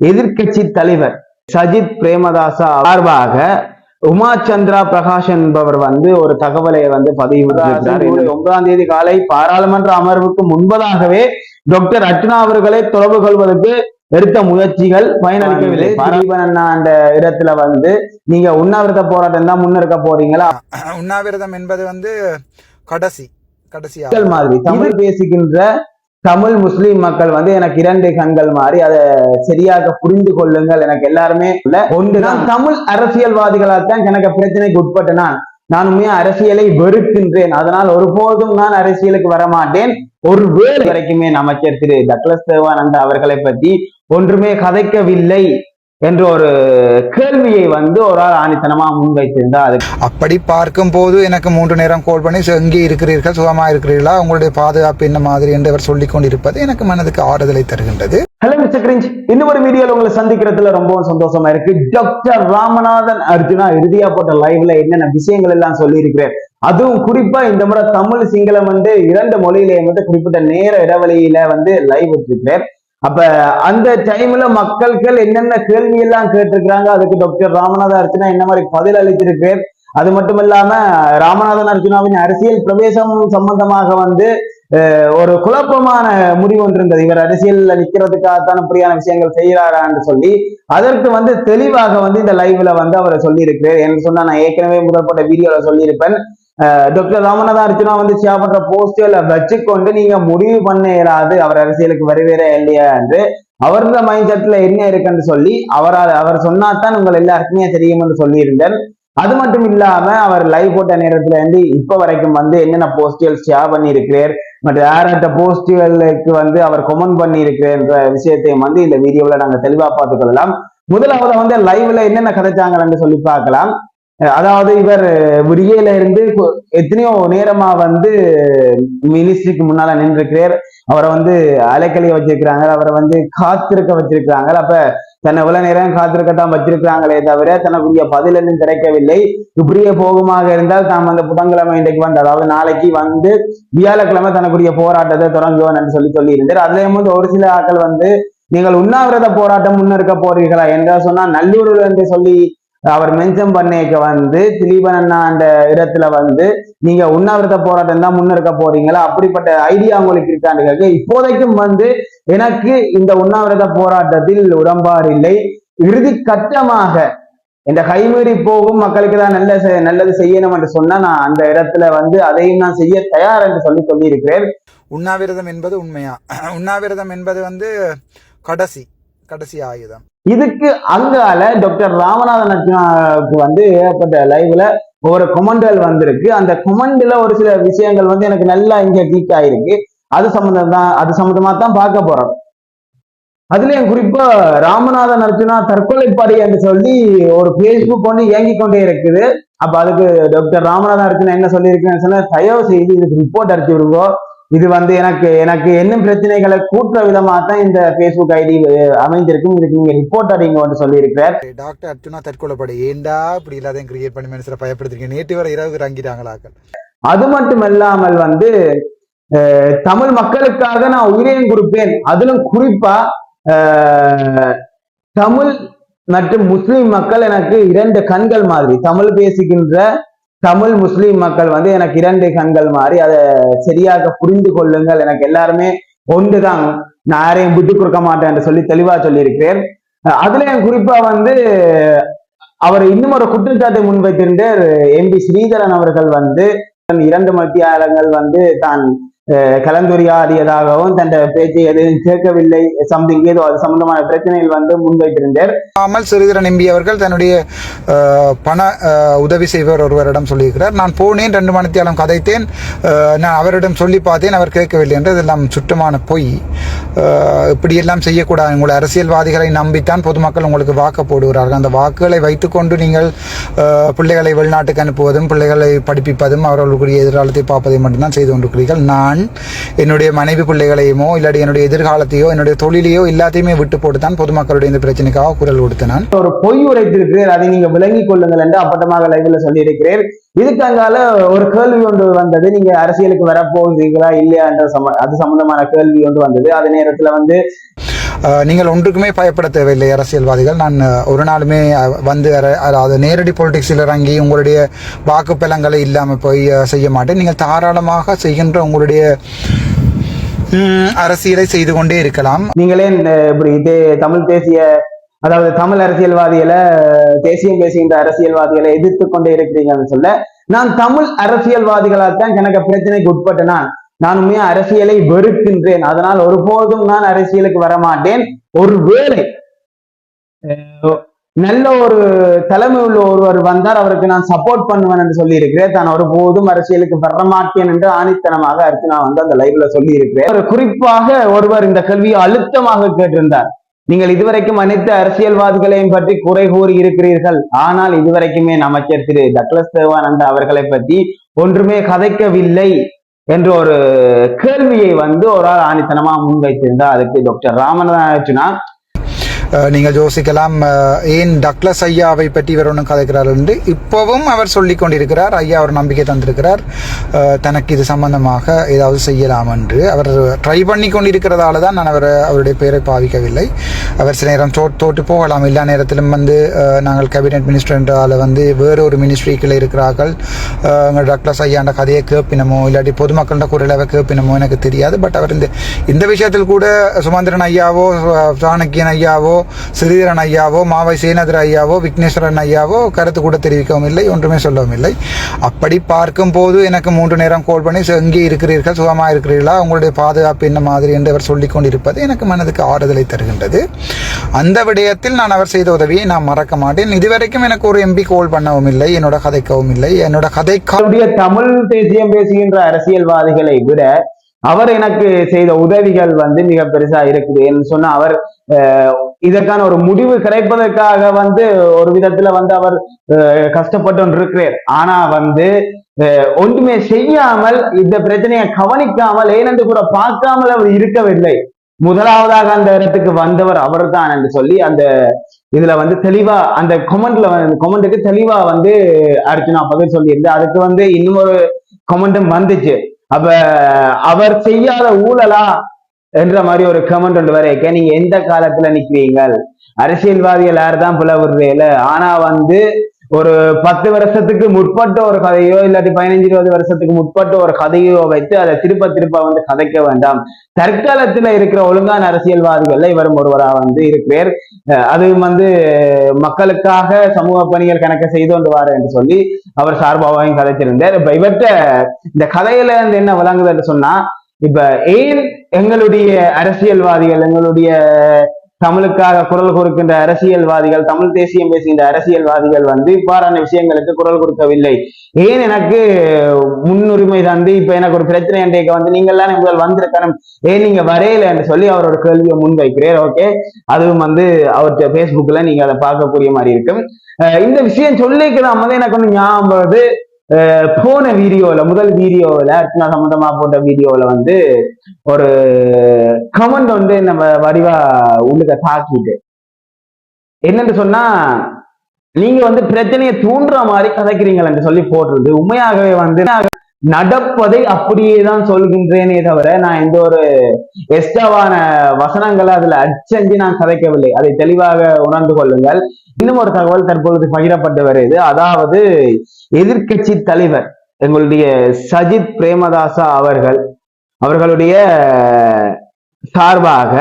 எதிர்க்கட்சி தலைவர் சஜித் பிரேமதாசா சார்பாக உமா சந்திரா பிரகாஷ் என்பவர் வந்து ஒரு தகவலை வந்து இந்த ஒன்பதாம் தேதி காலை பாராளுமன்ற அமர்வுக்கு முன்பதாகவே டாக்டர் அர்ச்சனா அவர்களை தொடர்பு கொள்வதற்கு எடுத்த முயற்சிகள் பயனளிக்கவில்லை. பாரீபன் அண்ணா அந்த இடத்துல வந்து நீங்க உண்ணாவிரத போராட்டம் தான் முன்னெடுக்க போறீங்களா? உண்ணாவிரதம் என்பது வந்து கடைசி மக்கள் மாதிரி தமிழ் பேசுகின்ற தமிழ் முஸ்லிம் மக்கள் வந்து எனக்கு இரண்டு கண்கள் மாதிரி அதை சரியாக புரிந்து கொள்ளுங்கள். எனக்கு எல்லாருமே ஒன்று நான் தமிழ் அரசியல்வாதிகளால் தான் எனக்கு பிரச்சனைக்கு உட்பட்ட நான் நான் உண்மையா அரசியலை வெறுக்கின்றேன். அதனால் ஒருபோதும் நான் அரசியலுக்கு வர மாட்டேன் ஒரு வேலை வரைக்குமே அமைச்சர் திரு டக்ளஸ் தேவானந்தா அவர்களை பற்றி ஒன்றுமே கதைக்கவில்லை. என்ற ஒரு கேள்வியை வந்து ஒரு ஆள் ஆணித்தனமா முன்வைத்திருந்தார் அது அப்படி பார்க்கும் போது எனக்கு மூன்று நேரம் கால் பண்ணி "சோ, எங்கே இருக்கிறீர்கள் சுகமா இருக்கிறீர்களா? உங்களுடைய பாதுகாப்பு என்ன மாதிரி? என்று அவர் சொல்லிக் கொண்டிருப்பது எனக்கு மனதுக்கு ஆறுதலை தருகின்றது. Hello mister cringe. ஒரு வீடியோல உங்களை சந்திக்கிறதுல ரொம்பவும் சந்தோஷமா இருக்கு. டாக்டர் ராமநாதன் அர்ஜுனா இறுதியா போட்ட லைவ்ல என்னென்ன விஷயங்கள் எல்லாம் சொல்லி அதுவும் குறிப்பா இந்த முறை தமிழ் சிங்களம் வந்து இரண்டு மொழியில வந்து குறிப்பிட்ட நேர இடைவெளியில வந்து லைவ் விட்டுருக்கிறேன் அப்ப அந்த டைம்ல மக்கள்கள் என்னென்ன கேள்வி எல்லாம் கேட்டிருக்கிறாங்க? அதுக்கு டாக்டர் ராமநாத அர்ச்சனா என்ன மாதிரி பதில் அளித்திருக்கு அது மட்டும் இல்லாம ராமநாதன் அர்ஜுனாவின் அரசியல் பிரவேசம் சம்பந்தமாக வந்து ஒரு குழப்பமான முடிவு ஒன்று இருந்தது. இவர் அரசியல்ல நிக்கிறதுக்காகத்தான் இப்படியான விஷயங்கள் செய்கிறாரான்னு சொல்லி அதற்கு வந்து தெளிவாக வந்து இந்த லைவ்ல வந்து அவரை சொல்லியிருக்கிறேன். என்று சொன்னா நான் ஏற்கனவே முதற்பட்ட வீடியோல சொல்லியிருப்பேன். டாக்டர் ராமநாதா அர்ஜுனா வந்து ஷேர் பண்ற போஸ்டர்ல வச்சுக்கொண்டு நீங்க முடிவு பண்ண இயலாது அவர் அரசியலுக்கு வருவேரா இல்லையா என்று. அவரது மைண்ட் செட்ல என்ன இருக்குன்னு சொல்லி அவரால் அவர் சொன்னாதான் உங்கள் எல்லாருக்குமே தெரியும் என்று சொல்லியிருந்தேன். அது மட்டும் இல்லாம அவர் லைவ் போட்ட நேரத்துல இருந்து இப்ப வரைக்கும் வந்து என்னென்ன போஸ்டியல் ஷேர் பண்ணியிருக்கிறார் மற்ற யார்கிட்ட போஸ்டியலுக்கு வந்து அவர் கொமெண்ட் பண்ணி என்ற விஷயத்தையும் வந்து இந்த வீடியோல நாங்க தெளிவா பார்த்துக்கொள்ளலாம். முதலாவது வந்து லைவ்ல என்னென்ன கதைச்சாங்கன்னு சொல்லி பார்க்கலாம். அதாவது இவர் விடியல இருந்து எத்தனையோ நேரமா வந்து மினிஸ்ட்ரிக்கு முன்னால நின்றுக்கிறார் அவரை வந்து அலைக்கழிய வச்சிருக்கிறாங்க. அவரை வந்து காத்திருக்க வச்சிருக்கிறாங்க. அப்ப தன்னை எவ்வளவு நேரம் காத்திருக்கத்தான் வச்சிருக்கிறாங்களே தவிர தனக்குரிய பதில் எதுவும் கிடைக்கவில்லை. இப்படியே போகுமாக இருந்தால் தாம் அந்த புதன்கிழமை இன்றைக்கு வந்து அதாவது நாளைக்கு வந்து வியாழக்கிழமை தனக்குரிய போராட்டத்தை தொடங்குவோம் என்று சொல்லி சொல்லி இருந்தார் அதுலயும் வந்து ஒரு சில ஆட்கள் வந்து நீங்கள் உண்ணாவிரத போராட்டம் முன்னெடுக்க போறீர்களா? என்றால் சொன்னா நல்லூரில் என்று சொல்லி அவர் மென்ஷன் பண்ணிக்க வந்து திலீபன் அண்ணா அந்த இடத்துல வந்து நீங்க உண்ணாவிரத போராட்டம் தான் முன்னெடுக்க போறீங்களா? அப்படிப்பட்ட ஐடியா உங்களுக்கு இருக்கான்னு கேட்க இப்போதைக்கும் வந்து எனக்கு இந்த உண்ணாவிரத போராட்டத்தில் உடன்பாடு இல்லை. இறுதி கட்டமாக இந்த கைமீறி போகும் மக்களுக்கு தான் நல்ல நல்லது செய்யணும் என்று சொன்னா நான் அந்த இடத்துல வந்து அதையும் நான் செய்ய தயார் என்று சொல்லி சொல்லி இருக்கிறேன் உண்ணாவிரதம் என்பது உண்மையா? உண்ணாவிரதம் என்பது வந்து கடைசி கடைசி ஆயுதம். இதுக்கு அங்கால டாக்டர் ராமநாதன் வந்து ஏற்பட்ட லைவ்ல ஒரு கொமெண்டல் வந்திருக்கு. அந்த கொமெண்ட்ல ஒரு சில விஷயங்கள் வந்து எனக்கு நல்லா இங்க கிளிக் ஆயிருக்கு. அது சம்பந்தம் தான் அது சம்பந்தமா தான் பார்க்க போறோம். அதுலயும் குறிப்பா ராமநாதன் அர்ஜுனா தற்கொலைப்படை என்று சொல்லி ஒரு பேஸ்புக் ஒன்று இயங்கி கொண்டே இருக்குது. அப்ப அதுக்கு டாக்டர் ராமநாதன் அர்ஜுனா என்ன சொல்லியிருக்கேன்னு சொன்னா தயவு செய்து இதுக்கு ரிப்போர்ட் அடிச்சு விடுவோம் இது வந்து எனக்கு எனக்கு என்ன பிரச்சனைகளை கூட்டுற விதமா தான் இந்த பேஸ்புக் ஐடி அமைந்திருக்கும். இதுக்கு நீங்க ரிப்போர்ட் அடிங்கன்னு சொல்லியிருக்கிறார். டாக்டர் அர்ஜுனா தற்கொலைப்படை. ஏண்டா இப்படி இல்லாதையும் கிரியேட் பண்ணி மனுஷரை பயப்படுத்திருக்கீங்க நேற்று வரை இரவு இறங்கிட்டாங்களாக்கள் அது மட்டும் இல்லாமல் வந்து தமிழ் மக்களுக்காக நான் உயிரையும் கொடுப்பேன். அதிலும் குறிப்பா தமிழ் மற்றும் முஸ்லிம் மக்கள் எனக்கு இரண்டு கண்கள் மாதிரி. தமிழ் பேசுகின்ற தமிழ் முஸ்லீம் மக்கள் வந்து எனக்கு இரண்டு கண்கள் மாதிரி அதை சரியாக புரிந்து கொள்ளுங்கள். எனக்கு எல்லாருமே ஒன்றுதான். நான் யாரையும் விட்டு கொடுக்க மாட்டேன் என்று சொல்லி தெளிவா சொல்லியிருக்கிறேன். அதுலயும் குறிப்பா வந்து அவர் இன்னும் ஒரு குற்றச்சாட்டை முன்வைத்திருந்தார். எம்பி ஸ்ரீதரன் அவர்கள் வந்து இரண்டு மத்தியாளங்கள் வந்து தான் கலந்துரையாடியதாகவும் தன் பேச்சை எதுவும் கேட்கவில்லை. சம்திங் ஏதோ அது சம்பந்தமான பிரச்சனையில் வந்து முன்வைத்திருந்தார். அமல் சிறிதரன் எம்பி அவர்கள் தன்னுடைய பண உதவி செய்வர் ஒருவரிடம் சொல்லியிருக்கிறார். நான் போனேன் ரெண்டு மணித்தியாலம் கதைத்தேன். நான் அவரிடம் சொல்லி பார்த்தேன் அவர் கேட்கவில்லை என்று இதெல்லாம் சுற்றமான பொய். இப்படியெல்லாம் செய்யக்கூடாது. உங்களை அரசியல்வாதிகளை நம்பித்தான் பொதுமக்கள் உங்களுக்கு வாக்கு போடுகிறார்கள். அந்த வாக்குகளை வைத்துக்கொண்டு நீங்கள் பிள்ளைகளை வெளிநாட்டுக்கு அனுப்புவதும் பிள்ளைகளை படிப்பிப்பதும் அவர்களுக்குரிய எதிர்காலத்தை பார்ப்பதை மட்டும்தான் செய்து கொண்டிருக்கிறீர்கள். நான் என்னுடைய மனைவி பிள்ளைகளையுமோ இல்லாட்டி என்னுடைய எதிர்காலத்தையோ என்னுடைய தொழிலையோ எல்லாத்தையுமே விட்டு போட்டு தான் பொதுமக்களுடைய இந்த பிரச்சனைக்காக குரல் கொடுத்தேன் நான். ஒரு பொய் உரைத்திருக்கிறேன் அதை நீங்க விளங்கிக் கொள்ளுங்கள் என்று அப்பட்டமாக லைவ்ல சொல்லியிருக்கிறேன். இதுக்கு அங்கால ஒரு கேள்வி ஒன்று வந்தது நீங்க அரசியலுக்கு வரப்போகிறீங்களா இல்லையா என்ற அது சம்பந்தமான கேள்வி ஒன்று வந்தது. அதே நேரத்துல வந்து நீங்கள் ஒன்றுக்குமே பயப்பட தேவையில்லை அரசியல்வாதிகள். நான் ஒரு நாளுமே வந்து அதாவது நேரடி பொலிட்டிக்ஸில் இறங்கி உங்களுடைய வாக்கு பலங்களை இல்லாமல் போய் செய்ய மாட்டேன். நீங்கள் தாராளமாக செய்கின்ற உங்களுடைய அரசியலை செய்து கொண்டே இருக்கலாம். நீங்களே இப்படி தே- தமிழ் தேசிய அதாவது தமிழ் அரசியல்வாதிகளை தேசியம் பேசுகின்ற அரசியல்வாதிகளை எதிர்த்து கொண்டே இருக்கிறீங்கன்னு சொல்ல நான் தமிழ் அரசியல்வாதிகளால்தான் எனக்கு பிரச்சனைக்கு உட்பட்ட நான் நான் உண்மையா அரசியலை வெறுக்கின்றேன். அதனால் ஒருபோதும் நான் அரசியலுக்கு வரமாட்டேன். ஒருவேளை நல்ல ஒரு தலைமை உள்ள ஒருவர் வந்தார் அவருக்கு நான் சப்போர்ட் பண்ணுவேன் என்று சொல்லி இருக்கிறேன் தான் ஒருபோதும் அரசியலுக்கு வரமாட்டேன் என்று ஆணித்தனமாக அர்ச்சனா வந்து அந்த லைவ்ல சொல்லி இருக்கிறேன் குறிப்பாக ஒருவர் இந்த கேள்வியை அழுத்தமாக கேட்டிருந்தார். நீங்கள் இதுவரைக்கும் அனைத்து அரசியல்வாதிகளையும் பற்றி குறை கூறி இருக்கிறீர்கள். ஆனால் இதுவரைக்குமே அமைச்சர் திரு டக்ளஸ் தேவானந்தா அவர்களை பற்றி ஒன்றுமே கதைக்கவில்லை. என்ற ஒரு கேள்வியை வந்து ஒரு ஆள் ஆணித்தனமா முன்வைத்திருந்தார். அதுக்கு டாக்டர் ராமநாதன் அர்ச்சுனா நீங்கள் யோசிக்கலாம். ஏன் டக்ளஸ் ஐயாவை பற்றி இவர் ஒன்றும் கதைக்கிறார் என்று. இப்போவும் அவர் சொல்லிக் கொண்டிருக்கிறார். ஐயா அவர் நம்பிக்கை தந்திருக்கிறார். தனக்கு இது சம்பந்தமாக ஏதாவது செய்யலாம் என்று. அவர் ட்ரை பண்ணி கொண்டிருக்கிறதால தான் நான் அவர் அவருடைய பெயரை பாவிக்கவில்லை. அவர் சில நேரம் தோ தோற்று போகலாம். எல்லா நேரத்திலும் வந்து நாங்கள் கேபினெட் மினிஸ்டர் என்றால் வந்து வேறு ஒரு மினிஸ்ட்ரிக்கில் இருக்கிறார்கள். எங்கள் டக்ளஸ் ஐயாண்ட கதையை கேட்பினமோ இல்லாட்டி பொதுமக்களோட குரலாக கேட்பினமோ எனக்கு தெரியாது. பட் அவர் இந்த இந்த விஷயத்தில் கூட சுமந்திரன் ஐயாவோ சாணக்கியன் ஐயாவோ ஸ்ரீதரன் ஐயாவோ மாவை சேனதர் ஐயாவோ விக்னேஸ்வரன் ஐயாவோ கருத்து கூட தெரிவிக்கவும் இல்லை ஒன்றுமே சொல்லவும் இல்லை. அப்படி பார்க்கும் போது எனக்கு மூன்று நேரம் கால் பண்ணி எங்கே இருக்கிறீர்கள் சுகமாக இருக்கிறீர்களா? உங்களுடைய பாதுகாப்பு என்ன மாதிரி? என்று அவர் சொல்லி கொண்டிருப்பது எனக்கு மனதுக்கு ஆறுதலை தருகின்றது. அந்த விடயத்தில் நான் அவர் செய்த உதவியை நான் மறக்க மாட்டேன். இதுவரைக்கும் எனக்கு ஒரு எம்பி கோல் பண்ணவும் இல்லை என்னோட கதைக்கவும் இல்லை. என்னோட கதை தமிழ் தேசியம் பேசுகின்ற அரசியல்வாதிகளை விட அவர் எனக்கு செய்த உதவிகள் வந்து மிக பெருசா இருக்குது. என்று சொன்னா அவர் இதற்கான ஒரு முடிவு கிடைப்பதற்காக வந்து ஒரு விதத்துல வந்து அவர் கஷ்டப்பட்டு இருக்கிறார். ஆனா வந்து ஒன்றுமே செய்யாமல் இந்த பிரச்சனையை கவனிக்காமல் ஏனென்று கூட பார்க்காமல் அவர் இருக்கவில்லை. முதலாவதாக அந்த இடத்துக்கு வந்தவர் அவர்தான் என்று சொல்லி அந்த இதுல வந்து தெளிவா அந்த கொமெண்ட்ல கொமெண்ட்டுக்கு தெளிவா வந்து அர்ச்சனா பதில் சொல்லியிருந்து அதுக்கு வந்து இன்னும் ஒரு வந்துச்சு. அப்ப அவர் செய்யாத ஊழலா என்ற மாதிரி ஒரு கமெண்ட் ஒன்று வரைக்க நீங்க எந்த காலத்துல நிக்கிறீங்கள்? அரசியல்வாதிகள் யார்தான் பிளவுறேல ஆனா வந்து ஒரு பத்து வருஷத்துக்கு முற்பட்ட ஒரு கதையோ இல்லாட்டி பதினஞ்சு இருபது வருஷத்துக்கு முற்பட்ட ஒரு கதையோ வைத்து அதை திருப்ப திருப்ப வந்து கதைக்க வேண்டாம். தற்காலத்துல இருக்கிற ஒழுங்கான அரசியல்வாதிகள்ல இவரும் ஒருவரா வந்து இருக்கிறார். அதுவும் வந்து மக்களுக்காக சமூக பணிகள் கணக்க செய்து கொண்டு என்று சொல்லி அவர் சார்பாவையும் கதைச்சிருந்தார் இப்ப இவற்ற இந்த கதையில இருந்து என்ன விளங்குது என்று சொன்னா இப்ப ஏன் எங்களுடைய அரசியல்வாதிகள் எங்களுடைய தமிழுக்காக குரல் கொடுக்கின்ற அரசியல்வாதிகள் தமிழ் தேசியம் பேசுகின்ற அரசியல்வாதிகள் வந்து இவ்வாறான விஷயங்களுக்கு குரல் கொடுக்கவில்லை. ஏன் எனக்கு முன்னுரிமை தந்து இப்ப எனக்கு ஒரு பிரச்சனை என்றைக்கு வந்து நீங்கள் எல்லாம் முதல் வந்திருக்கணும். ஏன் நீங்க வரையல என்று சொல்லி அவரோட கேள்வியை முன்வைக்கிறேன் ஓகே அதுவும் வந்து அவர்கிட்ட பேஸ்புக்ல நீங்க அதை பார்க்கக்கூடிய மாதிரி இருக்கும். இந்த விஷயம் சொல்லிக்கலாம் வந்து எனக்கு ஒன்று ஞாபகம் போன வீடியோல முதல் வீடியோவில் அர்ச்சனா சம்பந்தமா போட்ட வீடியோல வந்து ஒரு கமெண்ட் வந்து நம்ம வடிவா உள்ளுக்க தாக்கிட்டு. என்னன்னு சொன்னா நீங்க வந்து பிரச்சனையை தூண்டுற மாதிரி கதைக்கிறீங்களன்னு சொல்லி போடுறது உண்மையாகவே வந்து நடப்பதை அப்படியே தான் சொல்கின்றேனே தவிர நான் எந்த ஒரு எஸ்டாவான வசனங்களை அதுல அச்சஞ்சு நான் கதைக்கவில்லை. அதை தெளிவாக உணர்ந்து கொள்ளுங்கள். இன்னும் ஒரு தகவல் தற்பொழுது பகிரப்பட்டு வருது அதாவது எதிர்கட்சி தலைவர் எங்களுடைய சஜித் பிரேமதாசா அவர்கள் அவர்களுடைய சார்பாக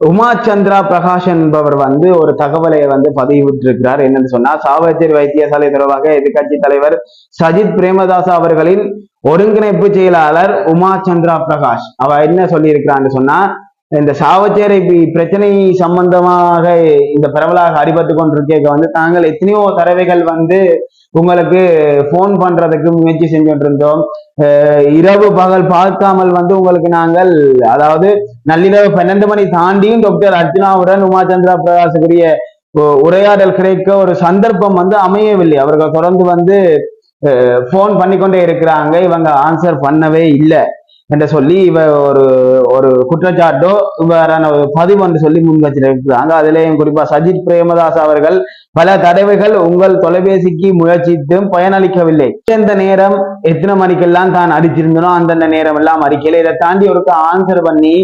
உமா சந்திரா பிரகாஷ் என்பவர் வந்து ஒரு தகவலை வந்து பதிவிட்டிருக்கிறார். என்னன்னு சொன்னா சாவச்சேரி வைத்தியசாலை தொடர்பாக எதிர்க்கட்சி தலைவர் சஜித் பிரேமதாசா அவர்களின் ஒருங்கிணைப்பு செயலாளர் உமா சந்திரா பிரகாஷ். அவ என்ன சொல்லியிருக்கிறான்னு சொன்னா இந்த சாவச்சேரை பிரச்சனை சம்பந்தமாக இந்த பரவலாக அடிபட்டு கொண்டிருக்க வந்து தாங்கள் எத்தனையோ தடவைகள் வந்து உங்களுக்கு போன் பண்றதுக்கு முயற்சி செஞ்சுட்டு இருந்தோம் இரவு பகல் பார்க்காமல் வந்து உங்களுக்கு நாங்கள் அதாவது நள்ளிரவு பன்னெண்டு மணி தாண்டியும் டாக்டர் அர்ஜுனாவுடன் உமாச்சந்திரா பிரகாசுக்குரிய உ- உரையாடல் கிடைக்க ஒரு சந்தர்ப்பம் வந்து அமையவில்லை. அவர்கள் தொடர்ந்து வந்து போன் பண்ணிக்கொண்டே இருக்கிறாங்க. இவங்க ஆன்சர் பண்ணவே இல்லை. என்று சொல்லி இவ ஒரு ஒரு குற்றச்சாட்டோ இவ்வாறான ஒரு பதிவு என்று சொல்லி முன்வச்சிருக்கிறாங்க அதிலேயும் குறிப்பா சஜித் பிரேமதாஸ் அவர்கள் பல தடவைகள் உங்கள் தொலைபேசிக்கு முயற்சித்தும் பயனளிக்கவில்லை. எந்த நேரம் எத்தனை மணிக்கெல்லாம் தான் அடிச்சிருந்தனோ அந்தந்த நேரம் எல்லாம் அறிக்கையில இதை தாண்டி ஒருக்க ஆன்சர் பண்ணி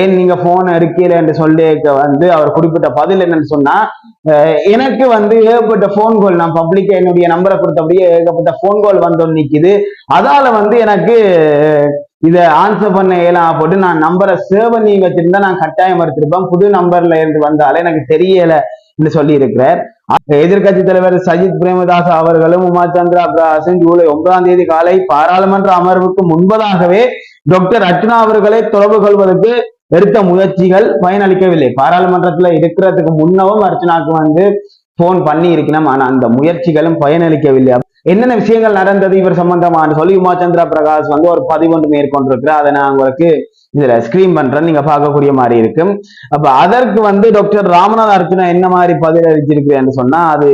ஏன் நீங்க போன் அறிக்கையில என்று சொல்லி வந்து அவர் குறிப்பிட்ட பதில் என்னன்னு சொன்னா எனக்கு வந்து ஏகப்பட்ட போன் கால் நான் பப்ளிக் என்னுடைய நம்பரை கொடுத்தபடியே ஏகப்பட்ட போன் கால் வந்து நிக்குது. அதால வந்து எனக்கு இத ஆன்சர் பண்ண இயலாம் போட்டு நான் நம்பரை சேவ் பண்ணி வச்சிருந்தா நான் கட்டாயம் எடுத்திருப்பேன் புது நம்பர்ல இருந்து வந்தாலே எனக்கு தெரியல என்று சொல்லி இருக்கிறார் எதிர்கட்சி தலைவர் சஜித் பிரேமதாஸ் அவர்களும் உமா சந்திரா பிரகாசன் ஜூலை ஒன்பதாம் தேதி காலை பாராளுமன்ற அமர்வுக்கு முன்பதாகவே டாக்டர் அர்ச்சனா அவர்களை தொடர்பு கொள்வதற்கு எடுத்த முயற்சிகள் பயனளிக்கவில்லை. பாராளுமன்றத்துல இருக்கிறதுக்கு முன்னவும் அர்ச்சனாக்கு வந்து போன் பண்ணி இருக்கணும் ஆனா அந்த முயற்சிகளும் பயனளிக்கவில்லை. என்னென்ன விஷயங்கள் நடந்தது இவர் சம்பந்தமான சொல்லி உமா சந்திர பிரகாஷ் வந்து ஒரு பதிவொன்று மேற்கொண்டிருக்கிறார். அதை நான் உங்களுக்கு இதுல ஸ்கிரீன் பண்றேன். நீங்க பார்க்கக்கூடிய மாதிரி இருக்கும். அப்ப அதற்கு வந்து டாக்டர் ராமநாத் அர்ஜுனா என்ன மாதிரி பதில் அளிச்சிருக்கிறேன்னு சொன்னா அது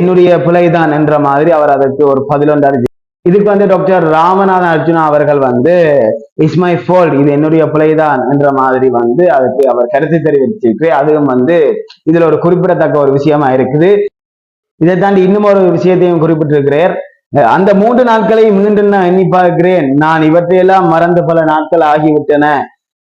என்னுடைய பிழைதான் என்ற மாதிரி அவர் அதற்கு ஒரு பதிலொன்று அறிஞ்சு இதுக்கு வந்து டாக்டர் ராமநாதன் அர்ஜுனா அவர்கள் வந்து இஸ் மை ஃபோல்ட் இது என்னுடைய பிழைதான் என்ற மாதிரி வந்து அதுக்கு அவர் கருத்து தெரிவிச்சிருக்கு. அதுவும் வந்து இதுல ஒரு குறிப்பிடத்தக்க ஒரு விஷயமா இருக்குது. இதை தாண்டி இன்னும் ஒரு விஷயத்தையும் குறிப்பிட்டிருக்கிறார். அந்த மூன்று நாட்களை மீண்டும் நான் எண்ணி பார்க்கிறேன். நான் இவற்றையெல்லாம் மறந்து பல நாட்கள் ஆகிவிட்டன.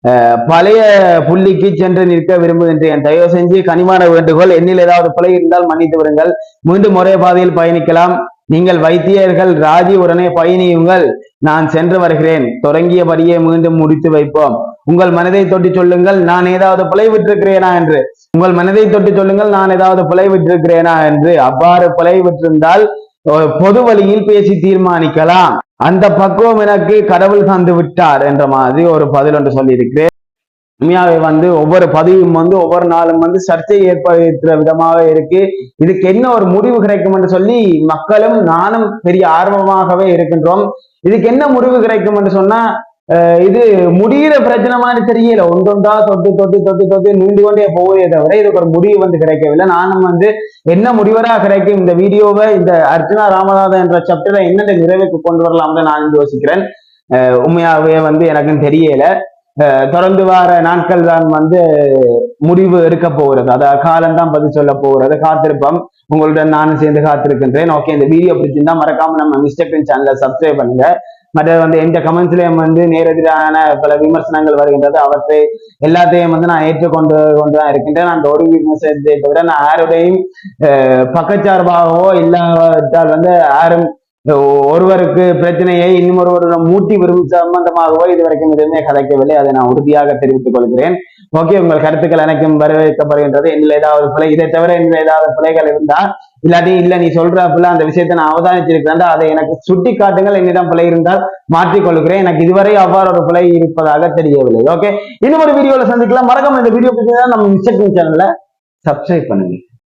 அஹ் பழைய புள்ளிக்கு சென்று நிற்க விரும்புகின்றேன். தயவு செஞ்சு கனிமான வேண்டுகோள். என்னில் ஏதாவது பிழை இருந்தால் மன்னித்து விடுங்கள். மீண்டும் ஒரே பாதையில் பயணிக்கலாம். நீங்கள் வைத்தியர்கள் ராஜி உடனே பயணியுங்கள் நான் சென்று வருகிறேன். தொடங்கியபடியே மீண்டும் முடித்து வைப்போம். உங்கள் மனதை தொட்டு சொல்லுங்கள் நான் ஏதாவது பிழை விட்டிருக்கிறேனா என்று. உங்கள் மனதை தொட்டு சொல்லுங்கள் நான் ஏதாவது பிழை விட்டிருக்கிறேனா என்று. அவ்வாறு பிழை விட்டிருந்தால் பொது வழியில் பேசி தீர்மானிக்கலாம். அந்த பக்குவம் எனக்கு கடவுள் தந்து விட்டார் என்ற மாதிரி ஒரு பதில் ஒன்று சொல்லியிருக்கிறேன். உண்மையாவே வந்து ஒவ்வொரு பதிவும் வந்து ஒவ்வொரு நாளும் வந்து சர்ச்சை ஏற்படுத்துற விதமாக இருக்கு. இதுக்கு என்ன ஒரு முடிவு கிடைக்கும் என்று சொல்லி மக்களும் நானும் பெரிய ஆர்வமாகவே இருக்கின்றோம். இதுக்கு என்ன முடிவு கிடைக்கும் என்று சொன்னா இது முடிகிற பிரச்சனை மாதிரி தெரியல. ஒன்றொன்றா தொட்டு தொட்டு தொட்டு தொட்டு நீண்டு கொண்டே போவதே தவிர இதுக்கு ஒரு முடிவு வந்து கிடைக்கவில்லை. நானும் வந்து என்ன முடிவரா கிடைக்கும் இந்த வீடியோவை இந்த அர்ச்சனா ராமநாதன் என்ற சப்டரை என்னென்ன நிறைவுக்கு கொண்டு வரலாம்னு நான் யோசிக்கிறேன். உண்மையாகவே உண்மையாவே வந்து எனக்கும் தெரியல. தொடர்ந்து வார நாட்கள் தான் வந்து முடிவு எடுக்க போகிறது. அதாவது காலம்தான் பதில் சொல்ல போகிறது. காத்திருப்போம். உங்களுடன் நானும் சேர்ந்து காத்திருக்கின்றேன். ஓகே இந்த வீடியோ பிடிச்சிருந்தா மறக்காம நம்ம மிஸ்டேக் சேனலை சப்ஸ்கிரைப் பண்ணுங்க. மற்ற வந்து எந்த கமெண்ட்ஸ்லயும் வந்து நேரெதிரான பல விமர்சனங்கள் வருகின்றது. அவற்றை எல்லாத்தையும் வந்து நான் ஏற்றுக்கொண்டு கொண்டுதான் இருக்கின்றேன். அந்த ஒரு விமர்சனத்தை விட நான் யாருடையும் பக்கச்சார்பாகவோ இல்லாவிட்டால் வந்து யாரும் ஒருவருக்கு பிரச்சனையை இன்னும் மூட்டி விரும்பும் சம்பந்தமாகவோ இதுவரைக்கும் எதுவுமே கதைக்கவில்லை. அதை நான் உறுதியாக தெரிவித்துக் கொள்கிறேன். ஓகே உங்கள் கருத்துக்கள் எனக்கும் வரவேற்கப்படுகின்றது. இதில் ஏதாவது பிழை இதை தவிர இதில் ஏதாவது பிழைகள் இருந்தா இல்லாட்டி இல்ல நீ சொல்ற அப்படிலாம் அந்த விஷயத்தை நான் அவதானிச்சிருக்கிறேன் அதை எனக்கு சுட்டி காட்டுங்கள் என்னிடம் பிழை இருந்தால் மாற்றிக் கொள்கிறேன். எனக்கு இதுவரை அவ்வாறு ஒரு பிழை இருப்பதாக தெரியவில்லை. ஓகே இன்னும் ஒரு வீடியோல சந்திக்கலாம். மறக்காம இந்த வீடியோ பிடிச்சதா நம்ம மிஸ்டர் சேனல்ல சப்ஸ்கிரைப் பண்ணுங்க.